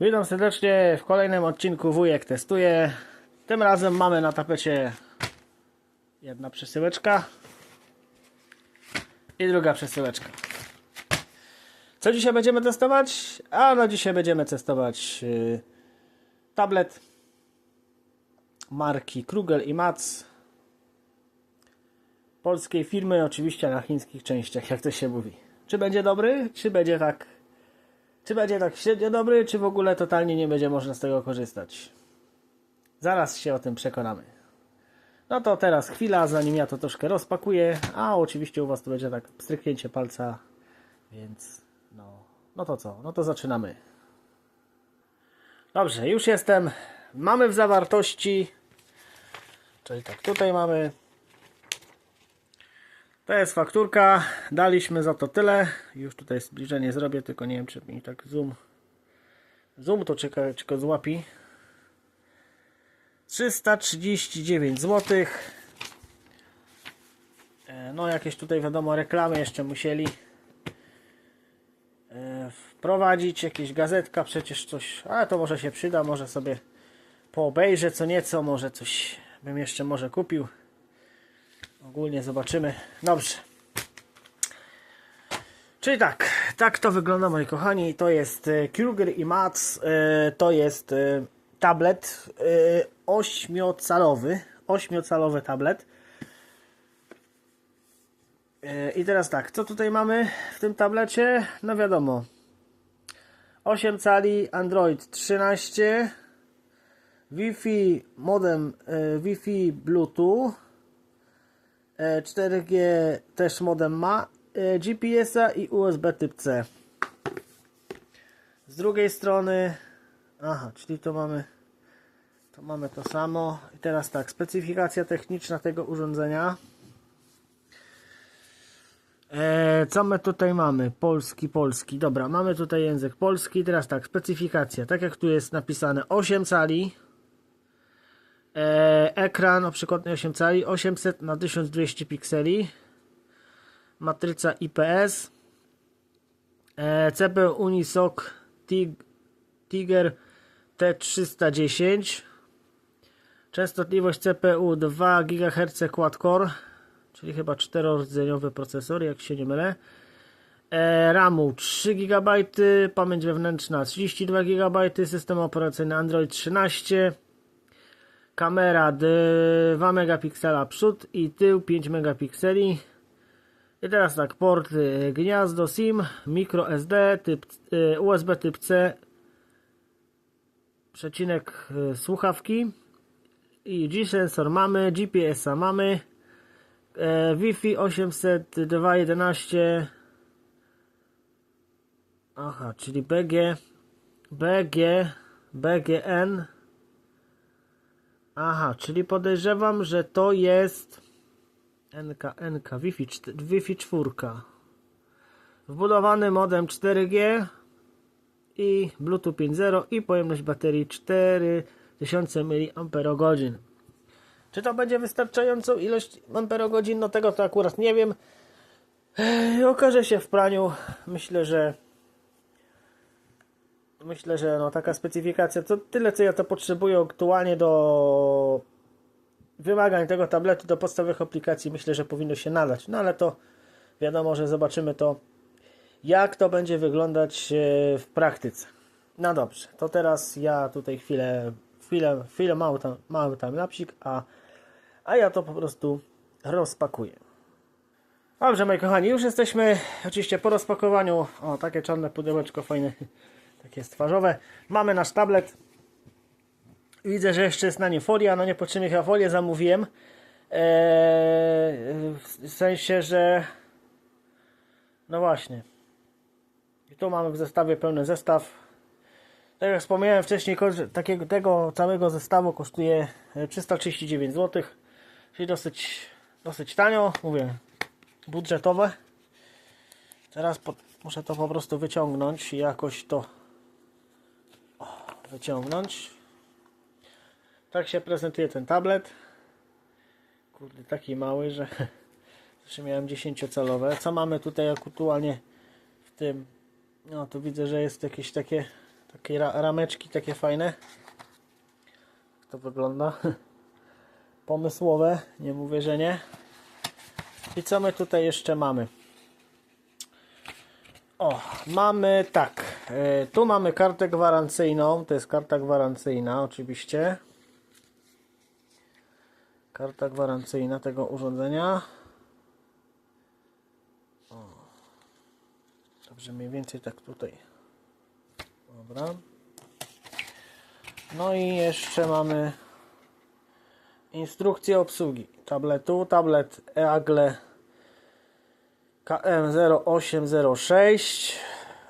Witam serdecznie w kolejnym odcinku Wujek testuje. Tym razem mamy na tapecie jedna przesyłeczka i druga przesyłeczka. Co dzisiaj będziemy testować? A no dzisiaj będziemy testować yy, tablet marki Krugel i Mats polskiej firmy, oczywiście na chińskich częściach, jak to się mówi. Czy będzie dobry, czy będzie tak czy będzie tak średnio dobry, czy w ogóle totalnie nie będzie można z tego korzystać? Zaraz się o tym przekonamy. No to teraz chwila, zanim ja to troszkę rozpakuję, a oczywiście u Was to będzie tak stryknięcie palca, więc no, no to co? No to zaczynamy. Dobrze, już jestem. Mamy w zawartości, czyli tak, tutaj mamy to jest fakturka, daliśmy za to tyle. Już tutaj zbliżenie zrobię, tylko nie wiem czy mi tak zoom. Zoom to czeka, czeka złapi. 339 zł. E, No jakieś tutaj wiadomo reklamy jeszcze musieli e, wprowadzić, jakieś gazetka, przecież coś, ale to może się przyda, może sobie poobejrzę co nieco, może coś bym jeszcze może kupił. Ogólnie zobaczymy. Dobrze. Czyli tak, tak to wygląda moi kochani. To jest e, Kruger i Mats. e, To jest e, tablet ośmiocalowy. Ośmiocalowy tablet. I teraz tak, co tutaj mamy w tym tablecie? No wiadomo. 8 cali, Android 13, Wi-Fi, modem Wi-Fi, Bluetooth. E, 4G też modem ma, e, GPS-a i USB typ C. Z drugiej strony, aha, czyli to mamy, to mamy to samo. I teraz tak, specyfikacja techniczna tego urządzenia. E, co my tutaj mamy? Polski, polski. Dobra, mamy tutaj język polski. Teraz tak, specyfikacja. Tak jak tu jest napisane 8 cali. E, ekran o przekątnej 8 cali 800 na 1200 pikseli. Matryca IPS e, CPU Unisoc Tig Tiger T310 częstotliwość CPU 2 GHz quad-core czyli chyba 4-rdzeniowy procesor jak się nie mylę. E, RAMu 3 GB pamięć wewnętrzna 32 GB system operacyjny Android 13 kamera 2 megapiksela przód i tył 5 megapikseli. I teraz tak port y, gniazdo SIM micro SD typ, y, USB typ C przecinek y, słuchawki. I G sensor mamy GPS-a mamy. E, Wi-Fi 802.11 aha czyli BG BG BGN Aha, czyli podejrzewam, że to jest NK, NK, Wi-Fi, Wi-Fi 4. Wbudowany modem 4G i Bluetooth 5.0 i pojemność baterii 4000 mAh. Czy to będzie wystarczającą ilość amperogodzin? No tego to akurat nie wiem. Okaże się w praniu. Myślę, że myślę, że no taka specyfikacja, to tyle co ja to potrzebuję aktualnie do wymagań tego tabletu, do podstawowych aplikacji, myślę, że powinno się nadać. No ale to wiadomo, że zobaczymy to, jak to będzie wyglądać e, w praktyce. No dobrze, to teraz ja tutaj chwilę, chwilę, chwilę mały tam, mały tam lapsik, a, a ja to po prostu rozpakuję. Dobrze, moi kochani, już jesteśmy oczywiście po rozpakowaniu. O, takie czarne pudełeczko fajne, takie stwarzowe. Mamy nasz tablet. Widzę, że jeszcze jest na nim folia. No nie po czym ja folię zamówiłem. Eee, w sensie, że no właśnie. I tu mamy w zestawie pełny zestaw. Tak jak wspomniałem wcześniej, takiego tego całego zestawu kosztuje e, 339 zł. Czyli dosyć, dosyć tanio. Mówię, budżetowe. Teraz po, muszę to po prostu wyciągnąć i jakoś to wyciągnąć. Tak się prezentuje ten tablet. Kurde, taki mały, że zawsze miałem 10-calowe. Co mamy tutaj aktualnie w tym? No tu widzę, że jest jakieś takie Takie ra rameczki takie fajne. Jak to wygląda? Pomysłowe, nie mówię, że nie. I co my tutaj jeszcze mamy? O, mamy tak. E, tu mamy kartę gwarancyjną. To jest karta gwarancyjna, oczywiście. Karta gwarancyjna tego urządzenia. O. Dobrze, mniej więcej tak tutaj. Dobra. No i jeszcze mamy instrukcję obsługi tabletu. Tablet Eagle KM0806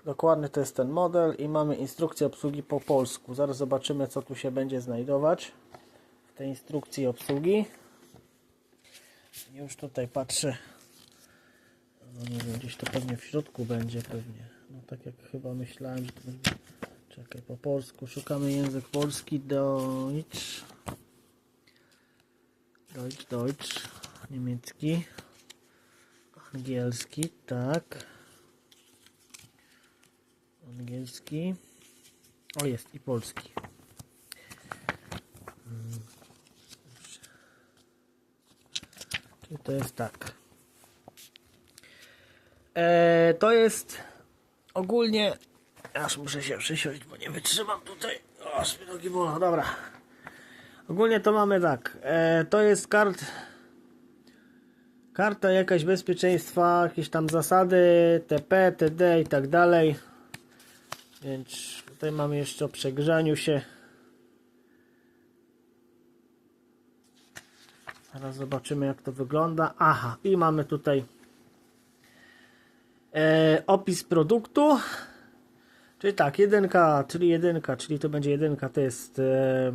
Dokładny to jest ten model i mamy instrukcję obsługi po polsku. Zaraz zobaczymy co tu się będzie znajdować w tej instrukcji obsługi. Już tutaj patrzę. No nie wiem, gdzieś to pewnie w środku będzie pewnie. No tak jak chyba myślałem, że to będzie... Czekaj, po polsku szukamy język polski Deutsch Deutsch, Deutsch niemiecki angielski, tak angielski. O jest i polski. Czyli to jest tak. E, to jest ogólnie aż muszę się przysiąść, bo nie wytrzymam tutaj. Aż mi nogi bolą, dobra. Ogólnie to mamy tak. E, to jest kart karta jakaś bezpieczeństwa, jakieś tam zasady, TP, TD i tak dalej. Więc tutaj mamy jeszcze o przegrzaniu się. Zaraz zobaczymy jak to wygląda. Aha, i mamy tutaj e, opis produktu. Czyli tak, jedynka, czyli jedynka, czyli to będzie jedynka, to jest e,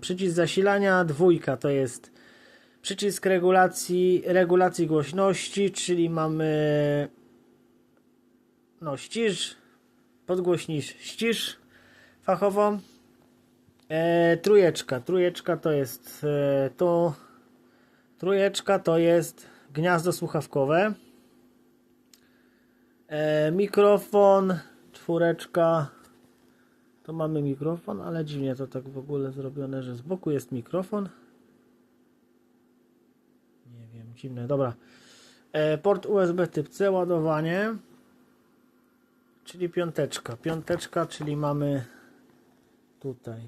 przycisk zasilania, dwójka to jest przycisk regulacji, regulacji głośności, czyli mamy no ścisz, podgłośnisz ścisz fachową. E, trójeczka, trójeczka to jest e, tu, trójeczka to jest gniazdo słuchawkowe. E, mikrofon, czwóreczka. To mamy mikrofon, ale dziwnie to tak w ogóle zrobione, że z boku jest mikrofon. Nie wiem, dziwne, dobra. E, port USB typ C, ładowanie. Czyli piąteczka. Piąteczka, czyli mamy tutaj.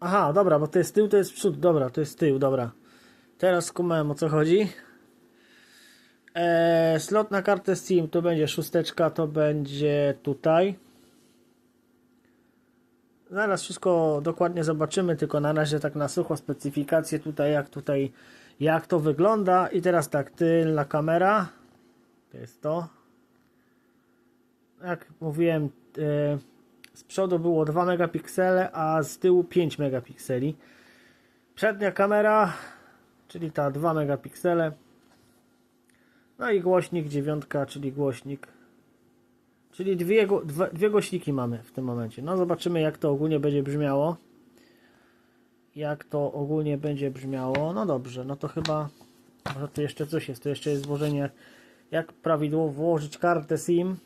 Aha, dobra, bo to jest tył, to jest przód. Dobra, to jest tył, dobra. Teraz skumałem o co chodzi. E, slot na kartę SIM to będzie szósteczka, to będzie tutaj. Zaraz wszystko dokładnie zobaczymy, tylko na razie tak na sucho specyfikację tutaj, jak tutaj, jak to wygląda. I teraz tak, tylna kamera. To jest to. Jak mówiłem, e, z przodu było 2 megapiksele, a z tyłu 5 megapikseli. Przednia kamera, czyli ta 2 megapiksele. No i głośnik dziewiątka, czyli głośnik. Czyli dwie, dwa, dwie głośniki mamy w tym momencie. No zobaczymy jak to ogólnie będzie brzmiało. Jak to ogólnie będzie brzmiało. No dobrze, no to chyba może tu jeszcze coś jest. Tu jeszcze jest złożenie jak prawidłowo włożyć kartę SIM.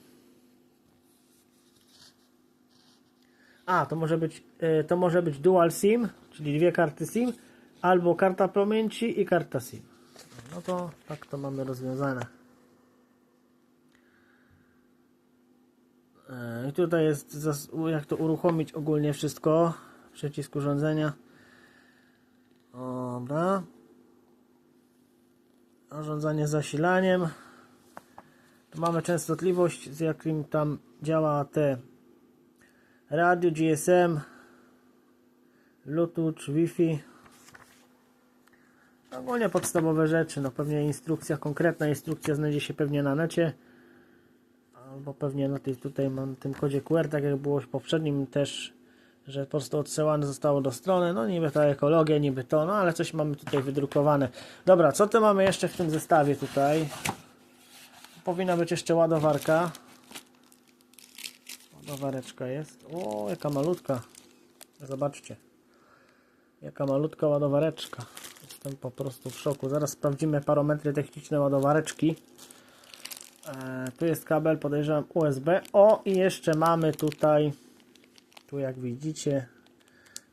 A, to może być y, to może być dual SIM, czyli dwie karty SIM, albo karta pamięci i karta SIM. No to tak to mamy rozwiązane. E, I tutaj jest jak to uruchomić ogólnie wszystko. Przycisk urządzenia. Dobra. Zarządzanie zasilaniem. Tu mamy częstotliwość, z jakim tam działa te radio GSM, Bluetooth, Wi-Fi. Ogólnie podstawowe rzeczy, no pewnie instrukcja, konkretna instrukcja znajdzie się pewnie na necie. Albo pewnie na tej tutaj mam tym kodzie QR, tak jak było w poprzednim też, że po prostu odsyłane zostało do strony. No niby ta ekologia, niby to, no ale coś mamy tutaj wydrukowane. Dobra, co to mamy jeszcze w tym zestawie tutaj? Powinna być jeszcze ładowarka. Ładowareczka jest. O, jaka malutka. Zobaczcie. Jaka malutka ładowareczka. Jestem po prostu w szoku. Zaraz sprawdzimy parametry techniczne ładowareczki. E, tu jest kabel, podejrzewam USB. O, i jeszcze mamy tutaj, tu jak widzicie,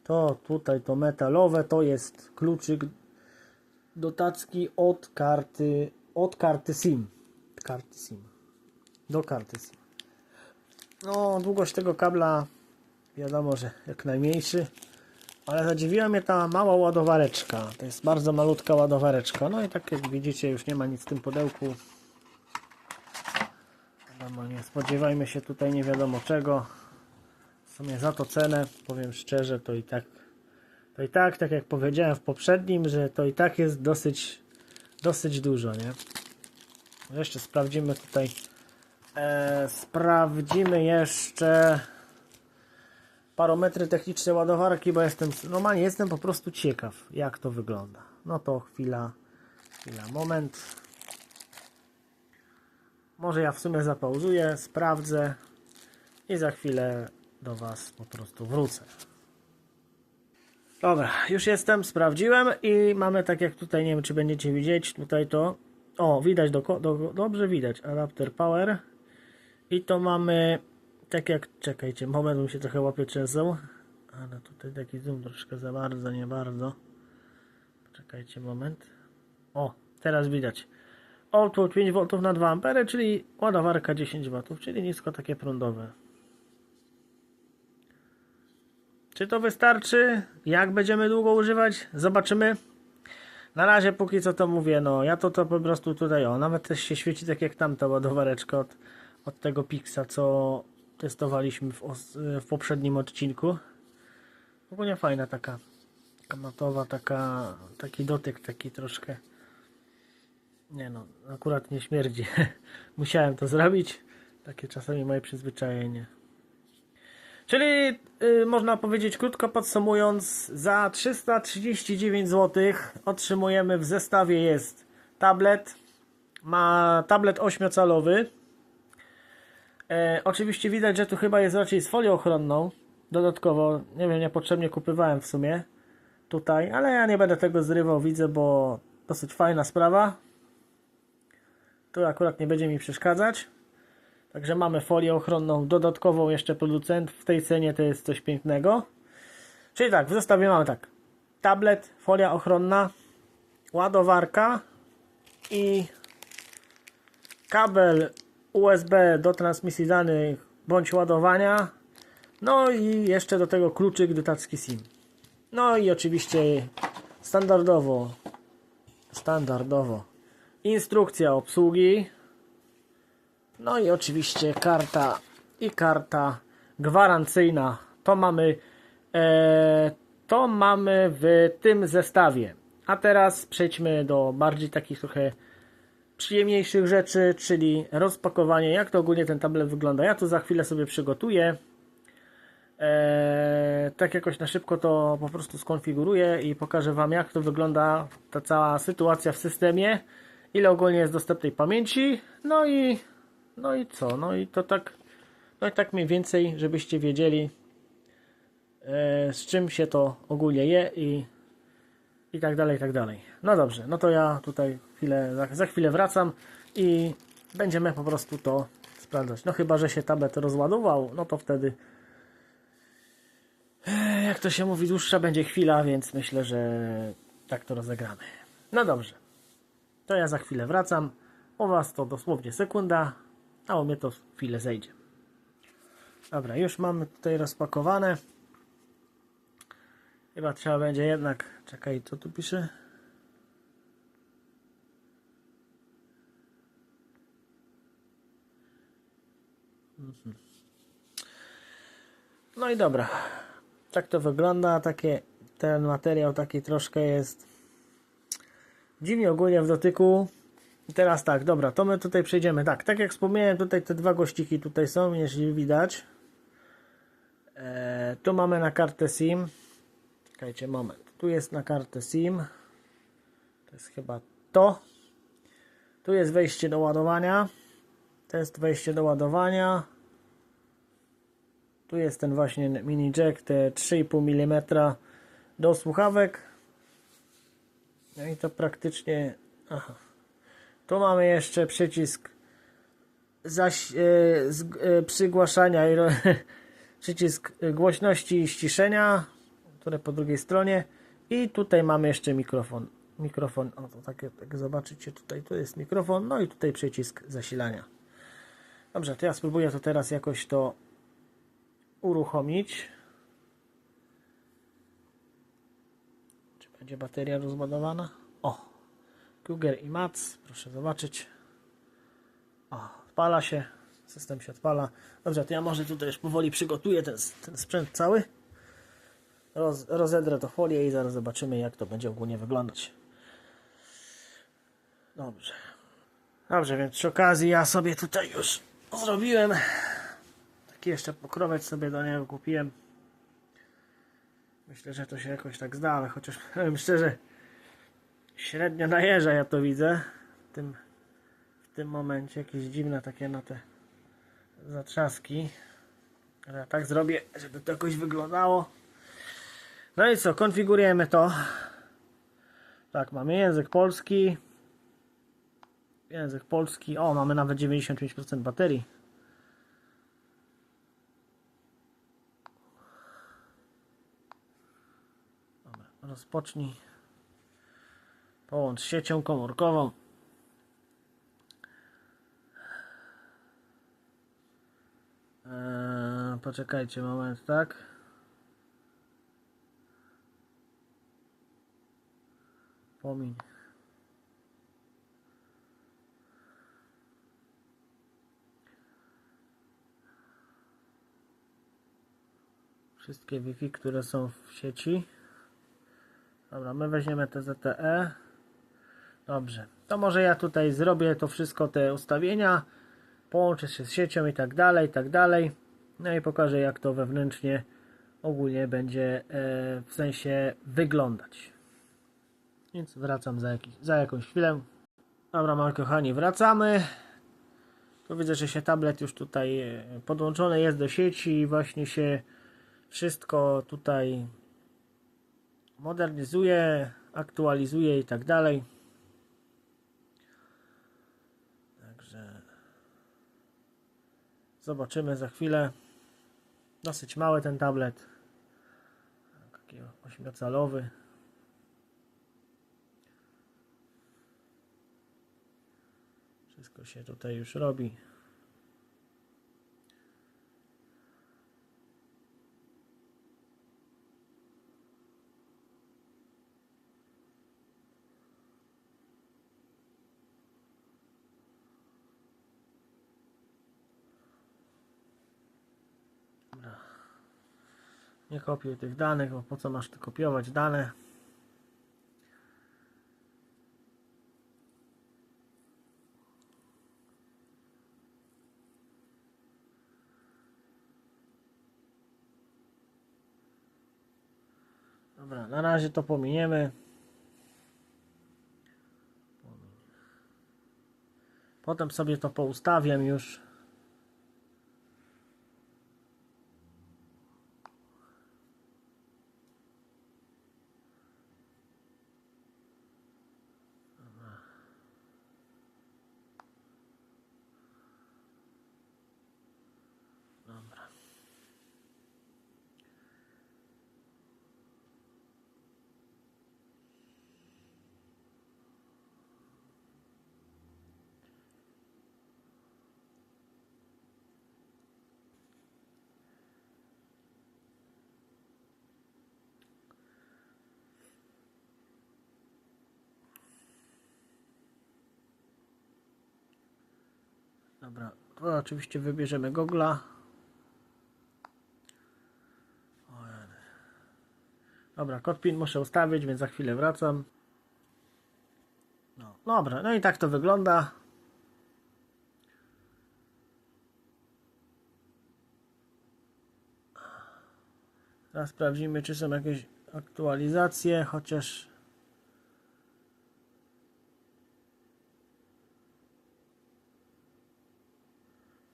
to tutaj to metalowe, to jest kluczyk do tacki od karty, od karty SIM. Karty SIM. Do karty SIM. No, długość tego kabla wiadomo, że jak najmniejszy. Ale zadziwiła mnie ta mała ładowareczka. To jest bardzo malutka ładowareczka. No i tak jak widzicie, już nie ma nic w tym pudełku. Wiadomo, nie spodziewajmy się tutaj nie wiadomo czego. W sumie za to cenę, powiem szczerze, to i tak, to i tak, tak jak powiedziałem w poprzednim, że to i tak jest dosyć, dosyć dużo, nie? Jeszcze sprawdzimy tutaj, e, sprawdzimy jeszcze parometry techniczne ładowarki, bo jestem, normalnie jestem po prostu ciekaw, jak to wygląda. No to chwila, chwila, moment. Może ja w sumie zapauzuję, sprawdzę i za chwilę do Was po prostu wrócę. Dobra, już jestem, sprawdziłem i mamy tak jak tutaj, nie wiem czy będziecie widzieć, tutaj to, o widać, do, do, dobrze widać, adapter power i to mamy, tak jak, czekajcie, moment, mi się trochę łapie trzęsą, ale tutaj taki zoom troszkę za bardzo, nie bardzo, czekajcie moment, o, teraz widać, output 5V na 2 A, czyli ładowarka 10W, czyli nisko takie prądowe. Czy to wystarczy? Jak będziemy długo używać? Zobaczymy. Na razie póki co to mówię, no ja to to po prostu tutaj, o, nawet też się świeci tak jak tamta ładowareczka od, od tego Pixa, co testowaliśmy w, w poprzednim odcinku. Ogólnie fajna taka, taka matowa, taka, taki dotyk, taki troszkę, nie no, akurat nie śmierdzi. Musiałem to zrobić, takie czasami moje przyzwyczajenie. Czyli y, można powiedzieć krótko podsumując, za 339 zł otrzymujemy w zestawie jest tablet, ma tablet 8-calowy. E, oczywiście widać, że tu chyba jest raczej z folią ochronną. Dodatkowo, nie wiem, niepotrzebnie kupywałem w sumie tutaj, ale ja nie będę tego zrywał, widzę, bo dosyć fajna sprawa. Tu akurat nie będzie mi przeszkadzać. Także mamy folię ochronną dodatkową jeszcze producent. W tej cenie to jest coś pięknego. Czyli tak, w zestawie mamy tak. Tablet, folia ochronna, ładowarka i kabel USB do transmisji danych bądź ładowania. No i jeszcze do tego kluczyk do tacki SIM. No i oczywiście standardowo standardowo instrukcja obsługi no i oczywiście karta i karta gwarancyjna. To mamy, e, to mamy w tym zestawie. A teraz przejdźmy do bardziej takich trochę przyjemniejszych rzeczy, czyli rozpakowanie, jak to ogólnie ten tablet wygląda. Ja tu za chwilę sobie przygotuję. E, tak jakoś na szybko to po prostu skonfiguruję i pokażę Wam, jak to wygląda ta cała sytuacja w systemie, ile ogólnie jest dostępnej pamięci, no i no i co? No i to tak, no i tak mniej więcej, żebyście wiedzieli, e, z czym się to ogólnie je i, i tak dalej, i tak dalej. No dobrze, no to ja tutaj chwilę, za, za chwilę wracam i będziemy po prostu to sprawdzać. No chyba, że się tablet rozładował, no to wtedy e, jak to się mówi, dłuższa będzie chwila, więc myślę, że tak to rozegramy. No dobrze, to ja za chwilę wracam. U Was to dosłownie sekunda, a u mnie to chwilę zejdzie. Dobra, już mamy tutaj rozpakowane. Chyba trzeba będzie jednak. Czekaj, co tu pisze? No i dobra. Tak to wygląda. Takie, ten materiał taki troszkę jest dziwnie ogólnie w dotyku. I teraz tak, dobra, to my tutaj przejdziemy. Tak, tak jak wspomniałem, tutaj te dwa gościki tutaj są, jeśli widać. E, tu mamy na kartę SIM. Czekajcie, moment. Tu jest na kartę SIM. To jest chyba to. Tu jest wejście do ładowania. To jest wejście do ładowania. Tu jest ten właśnie mini jack, te 3,5 mm do słuchawek. No i to praktycznie. Aha. Tu mamy jeszcze przycisk zaś, e, e, przygłaszania i przycisk głośności i ściszenia, które po drugiej stronie i tutaj mamy jeszcze mikrofon. Mikrofon, o to tak jak zobaczycie tutaj, tu jest mikrofon, no i tutaj przycisk zasilania. Dobrze, to ja spróbuję to teraz jakoś to uruchomić. Czy będzie bateria rozładowana? O! Cougar i Mac, proszę zobaczyć. O, odpala się, system się odpala. Dobrze, to ja może tutaj już powoli przygotuję ten, ten sprzęt cały. Roz, rozedrę to folię i zaraz zobaczymy jak to będzie ogólnie wyglądać. Dobrze. Dobrze, więc przy okazji ja sobie tutaj już zrobiłem taki jeszcze pokrowiec sobie do niego kupiłem. Myślę, że to się jakoś tak zda, ale chociaż powiem szczerze, średnio najeżdża ja to widzę w tym, w tym momencie. Jakieś dziwne takie na te zatrzaski. Ale ja tak zrobię, żeby to jakoś wyglądało. No i co, konfigurujemy to. Tak, mamy język polski. Język polski. O, mamy nawet 95% baterii. Dobra, rozpocznij. Połącz siecią komórkową. Eee, poczekajcie moment, tak? Pomiń. Wszystkie Wi-Fi, które są w sieci. Dobra, my weźmiemy te ZTE. Dobrze. To może ja tutaj zrobię to wszystko, te ustawienia. Połączę się z siecią i tak dalej, i tak dalej. No i pokażę jak to wewnętrznie ogólnie będzie e, w sensie wyglądać. Więc wracam za, jakiś, za jakąś chwilę. Dobra, moi kochani, wracamy. Tu widzę, że się tablet już tutaj e, podłączony jest do sieci i właśnie się wszystko tutaj modernizuje, aktualizuje i tak dalej. Także zobaczymy za chwilę. Dosyć mały ten tablet. Taki ośmiocalowy. Wszystko się tutaj już robi. Nie kopiuj tych danych, bo po co masz tu kopiować dane? Dobra, na razie to pominiemy. Potem sobie to poustawiam już. Dobra. Dobra, to oczywiście wybierzemy jany. Dobra, kod PIN muszę ustawić, więc za chwilę wracam. No, dobra, no i tak to wygląda. Teraz sprawdzimy, czy są jakieś aktualizacje, chociaż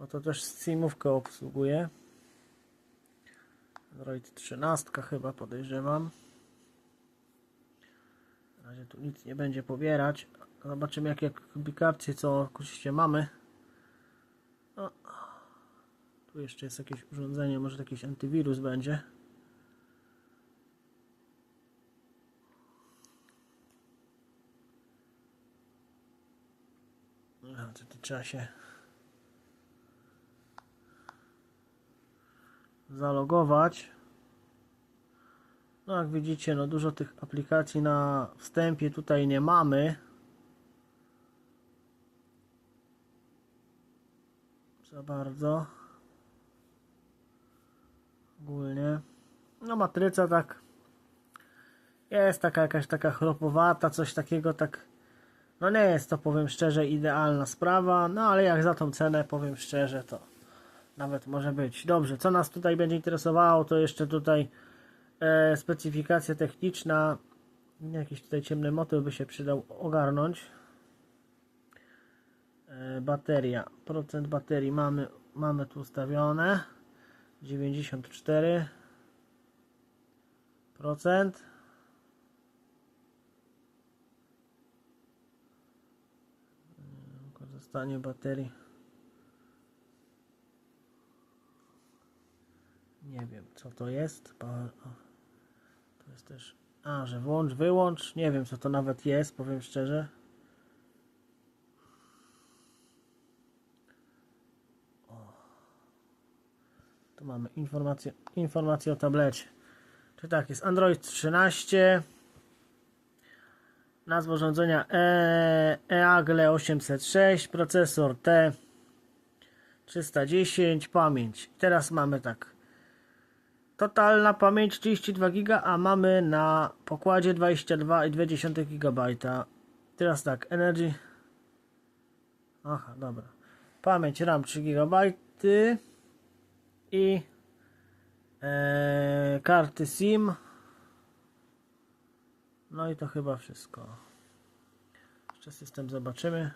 Bo to też Steamówkę obsługuje. Android 13 chyba podejrzewam. Na razie tu nic nie będzie pobierać. Zobaczymy jakie aplikacje co oczywiście mamy. O. Tu jeszcze jest jakieś urządzenie, może jakiś antywirus będzie. To, to trzeba się zalogować. No jak widzicie, no dużo tych aplikacji na wstępie tutaj nie mamy. Za bardzo. Ogólnie. No matryca tak jest taka jakaś taka chropowata, coś takiego tak no nie jest to powiem szczerze idealna sprawa, no ale jak za tą cenę powiem szczerze to nawet może być. Dobrze, co nas tutaj będzie interesowało to jeszcze tutaj e, specyfikacja techniczna. Jakiś tutaj ciemny motyw by się przydał ogarnąć. E, bateria. Procent baterii mamy, mamy tu ustawione. 94 procent. Korzystanie baterii nie wiem co to jest to jest też a, że włącz, wyłącz nie wiem co to nawet jest, powiem szczerze o. tu mamy informację, informację o tablecie czy tak, jest Android 13 Nazwa urządzenia e, EAGLE 806, procesor T 310, pamięć. Teraz mamy tak. Totalna pamięć 32 GB, a mamy na pokładzie 22,2 GB. Teraz tak, Energy. Aha, dobra. Pamięć RAM 3 GB i e, karty SIM no i to chyba wszystko. Jeszcze system zobaczymy.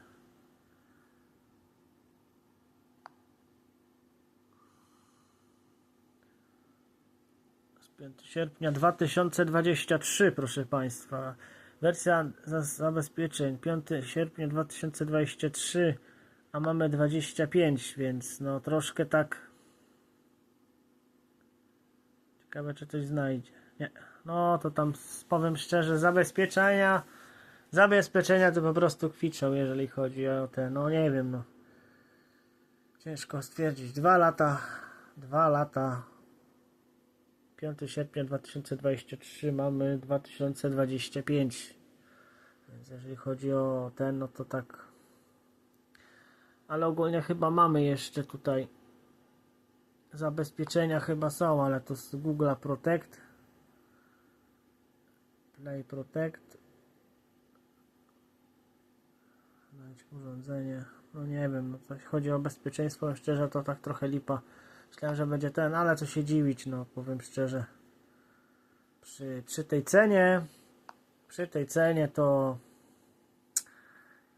Sierpnia 2023, proszę Państwa. Wersja za- zabezpieczeń 5 sierpnia 2023, a mamy 25, więc no troszkę tak. Ciekawe, czy coś znajdzie. Nie. No to tam powiem szczerze, zabezpieczenia. Zabezpieczenia to po prostu kwiczą, jeżeli chodzi o te, no nie wiem, no. Ciężko stwierdzić. Dwa lata, dwa lata. 5 sierpnia 2023 mamy 2025. Więc jeżeli chodzi o ten, no to tak. Ale ogólnie chyba mamy jeszcze tutaj zabezpieczenia chyba są, ale to z Google Protect. Play Protect. Urządzenie. No nie wiem, no coś chodzi o bezpieczeństwo, szczerze to tak trochę lipa. Myślałem, że będzie ten, ale co się dziwić, no powiem szczerze. Przy, przy tej cenie, przy tej cenie to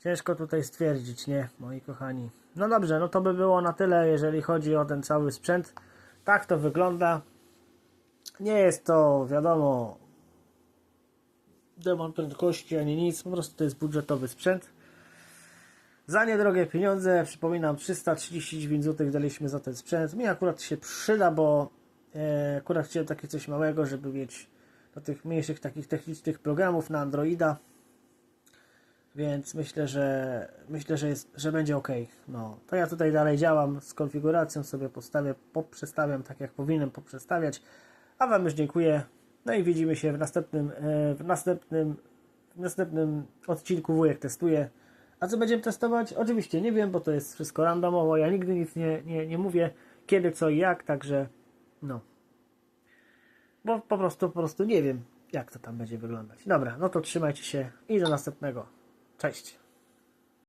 ciężko tutaj stwierdzić, nie, moi kochani. No dobrze, no to by było na tyle, jeżeli chodzi o ten cały sprzęt. Tak to wygląda. Nie jest to, wiadomo, demon prędkości ani nic, po prostu to jest budżetowy sprzęt. Za niedrogie pieniądze, przypominam, 339 zł daliśmy za ten sprzęt. Mi akurat się przyda, bo e, akurat chciałem takie coś małego, żeby mieć do tych mniejszych takich technicznych programów na Androida. Więc myślę, że myślę, że, jest, że będzie ok. No, to ja tutaj dalej działam z konfiguracją, sobie postawię, poprzestawiam tak jak powinienem poprzestawiać. A Wam już dziękuję. No i widzimy się w następnym, e, w następnym, w następnym odcinku Wujek testuje. A co będziemy testować? Oczywiście nie wiem, bo to jest wszystko randomowo. Ja nigdy nic nie, nie, nie mówię, kiedy, co i jak, także no. Bo po prostu, po prostu nie wiem, jak to tam będzie wyglądać. Dobra, no to trzymajcie się i do następnego. Cześć.